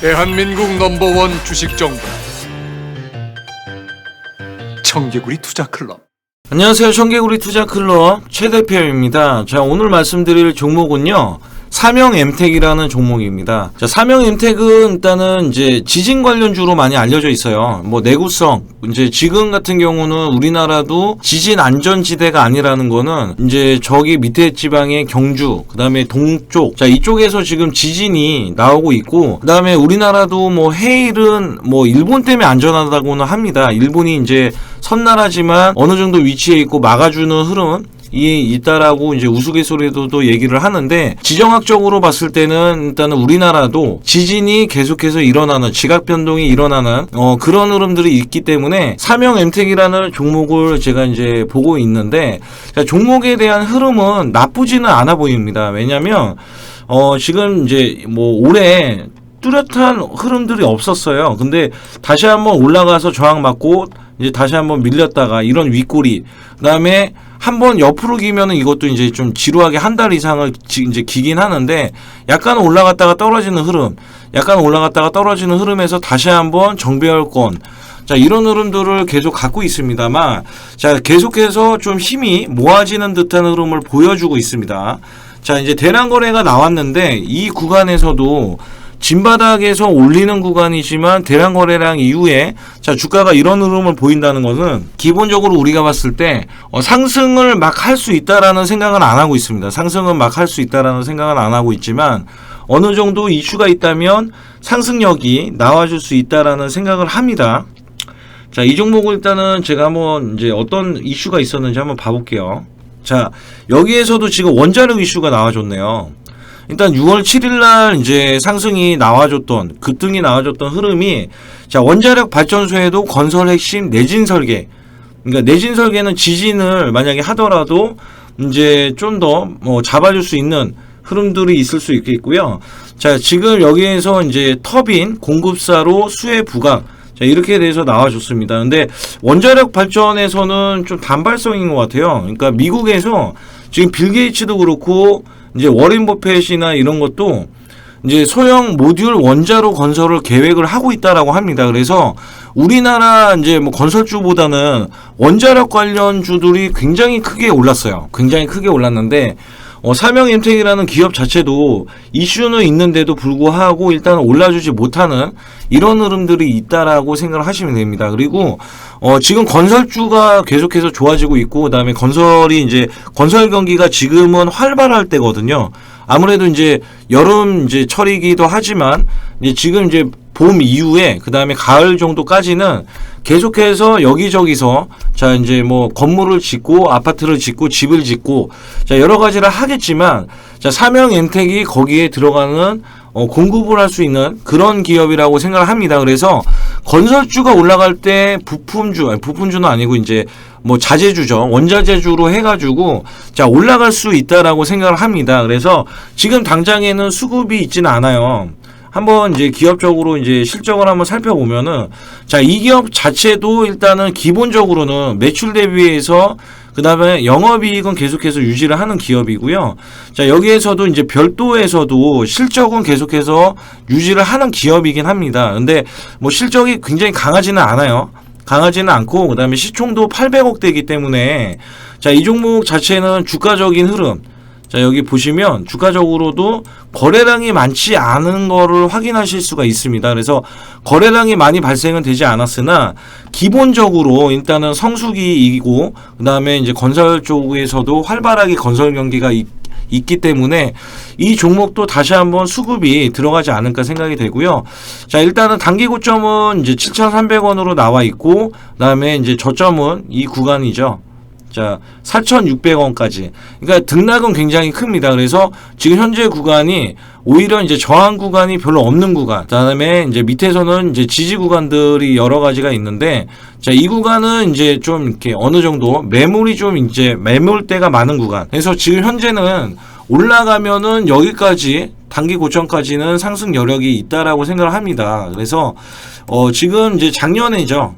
대한민국 넘버원 주식 정보 청개구리 투자 클럽 안녕하세요. 청개구리 투자클럽 최 대표입니다. 자, 오늘 말씀드릴 종목은요. 사명 엠텍이라는 종목입니다. 자, 사명 엠텍은 일단은 이제 지진 관련주로 많이 알려져 있어요. 뭐 내구성, 이제 지금 같은 경우는 우리나라도 지진 안전지대가 아니라는 거는 이제 저기 밑에 지방의 경주, 그 다음에 동쪽, 자, 이쪽에서 지금 지진이 나오고 있고, 그 다음에 우리나라도 뭐 해일은 뭐 일본 때문에 안전하다고는 합니다. 일본이 이제 선나라지만 어느 정도 위치에 있고 막아주는 흐름, 이 있다라고 이제 우스갯소리로도 얘기를 하는데 지정학적으로 봤을 때는 일단은 우리나라도 지진이 계속해서 일어나는 지각 변동이 일어나는 어 그런 흐름들이 있기 때문에 사명 엠텍이라는 종목을 제가 이제 보고 있는데 자, 종목에 대한 흐름은 나쁘지는 않아 보입니다. 왜냐면 어 지금 이제 뭐 올해 뚜렷한 흐름들이 없었어요. 근데 다시 한번 올라가서 저항 맞고 이제 다시 한번 밀렸다가 이런 윗꼬리 그다음에 한번 옆으로 기면은 이것도 이제 좀 지루하게 한 달 이상을 지- 이제 기긴 하는데 약간 올라갔다가 떨어지는 흐름 약간 올라갔다가 떨어지는 흐름에서 다시 한번 정배열권 자 이런 흐름들을 계속 갖고 있습니다만 자 계속해서 좀 힘이 모아지는 듯한 흐름을 보여주고 있습니다. 자 이제 대량 거래가 나왔는데 이 구간에서도 진바닥에서 올리는 구간이지만 대량 거래량 이후에 자 주가가 이런 흐름을 보인다는 것은 기본적으로 우리가 봤을 때 어, 상승을 막 할 수 있다라는 생각은 안 하고 있습니다. 상승은 막 할 수 있다라는 생각은 안 하고 있지만 어느 정도 이슈가 있다면 상승력이 나와줄 수 있다라는 생각을 합니다. 자, 이 종목을 일단은 제가 한번 이제 어떤 이슈가 있었는지 한번 봐볼게요. 자, 여기에서도 지금 원자력 이슈가 나와줬네요. 일단 6월 7일 날 이제 상승이 나와줬던, 급등이 나와줬던 흐름이, 자, 원자력 발전소에도 건설 핵심 내진 설계. 그러니까 내진 설계는 지진을 만약에 하더라도 이제 좀 더 뭐 잡아줄 수 있는 흐름들이 있을 수 있겠고요. 자, 지금 여기에서 이제 터빈 공급사로 수혜 부각. 자, 이렇게 돼서 나와줬습니다. 근데 원자력 발전에서는 좀 단발성인 것 같아요. 그러니까 미국에서 지금 빌 게이츠도 그렇고 이제 워렌 버펫이나 이런 것도 이제 소형 모듈 원자로 건설을 계획을 하고 있다라고 합니다. 그래서 우리나라 이제 뭐 건설주보다는 원자력 관련 주들이 굉장히 크게 올랐어요. 굉장히 크게 올랐는데 어, 사명 엠텍이라는 기업 자체도 이슈는 있는데도 불구하고 일단 올라주지 못하는 이런 흐름들이 있다라고 생각을 하시면 됩니다. 그리고 어, 지금 건설주가 계속해서 좋아지고 있고 그다음에 건설이 이제 건설 경기가 지금은 활발할 때거든요. 아무래도 이제 여름 이제 철이기도 하지만 이제 지금 이제 봄 이후에 그 다음에 가을 정도까지는 계속해서 여기저기서 자 이제 뭐 건물을 짓고 아파트를 짓고 집을 짓고 자 여러 가지를 하겠지만 자 사명 엔텍이 거기에 들어가는 어, 공급을 할 수 있는 그런 기업이라고 생각을 합니다. 그래서 건설주가 올라갈 때 부품주, 아니 부품주는 아니고 이제 뭐 자재주죠. 원자재주로 해가지고 자 올라갈 수 있다라고 생각을 합니다. 그래서 지금 당장에는 수급이 있지는 않아요. 한번 이제 기업적으로 이제 실적을 한번 살펴보면은 자 이 기업 자체도 일단은 기본적으로는 매출 대비해서 그 다음에 영업이익은 계속해서 유지를 하는 기업이고요. 자, 여기에서도 이제 별도에서도 실적은 계속해서 유지를 하는 기업이긴 합니다. 근데 뭐 실적이 굉장히 강하지는 않아요. 강하지는 않고, 그 다음에 시총도 800억 대이기 때문에, 자, 이 종목 자체는 주가적인 흐름, 자, 여기 보시면 주가적으로도 거래량이 많지 않은 거를 확인하실 수가 있습니다. 그래서 거래량이 많이 발생은 되지 않았으나 기본적으로 일단은 성수기이고 그다음에 이제 건설 쪽에서도 활발하게 건설 경기가 있, 있기 때문에 이 종목도 다시 한번 수급이 들어가지 않을까 생각이 되고요. 자, 일단은 단기 고점은 이제 7,300원으로 나와 있고 그다음에 이제 저점은 이 구간이죠. 자, 4,600원까지. 그러니까 등락은 굉장히 큽니다. 그래서 지금 현재 구간이 오히려 이제 저항 구간이 별로 없는 구간. 그다음에 이제 밑에서는 이제 지지 구간들이 여러 가지가 있는데 자, 이 구간은 이제 좀 이렇게 어느 정도 매물이 좀 이제 매물대가 많은 구간. 그래서 지금 현재는 올라가면은 여기까지 단기 고점까지는 상승 여력이 있다라고 생각을 합니다. 그래서 어 지금 이제 작년에죠.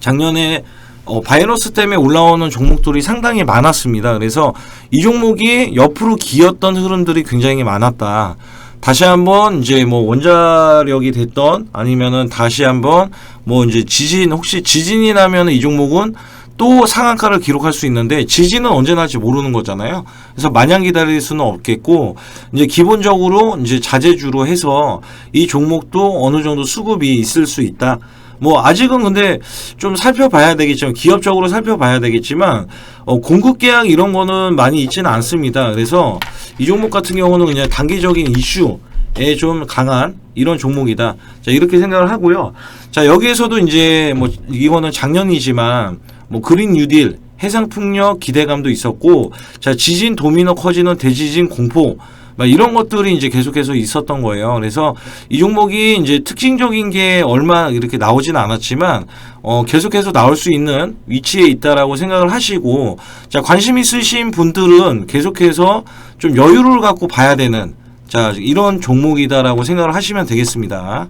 작년에 어, 바이러스 때문에 올라오는 종목들이 상당히 많았습니다. 그래서 이 종목이 옆으로 기었던 흐름들이 굉장히 많았다. 다시 한번 이제 뭐 원자력이 됐던 아니면은 다시 한번 뭐 이제 지진 혹시 지진이 나면 이 종목은 또 상한가를 기록할 수 있는데 지진은 언제 날지 모르는 거잖아요. 그래서 마냥 기다릴 수는 없겠고 이제 기본적으로 이제 자재주로 해서 이 종목도 어느 정도 수급이 있을 수 있다. 뭐 아직은 근데 좀 살펴봐야 되겠지만 기업적으로 살펴봐야 되겠지만 어, 공급 계약 이런 거는 많이 있지는 않습니다. 그래서 이 종목 같은 경우는 그냥 단기적인 이슈 에 좀 강한 이런 종목이다. 자 이렇게 생각을 하고요. 자 여기에서도 이제 뭐 이거는 작년이지만 뭐 그린 뉴딜 해상풍력 기대감도 있었고 자 지진 도미노 커지는 대지진 공포 막 이런 것들이 이제 계속해서 있었던 거예요. 그래서 이 종목이 이제 특징적인 게 얼마 이렇게 나오지는 않았지만 어 계속해서 나올 수 있는 위치에 있다라고 생각을 하시고 자 관심 있으신 분들은 계속해서 좀 여유를 갖고 봐야 되는 자 이런 종목이다라고 생각을 하시면 되겠습니다.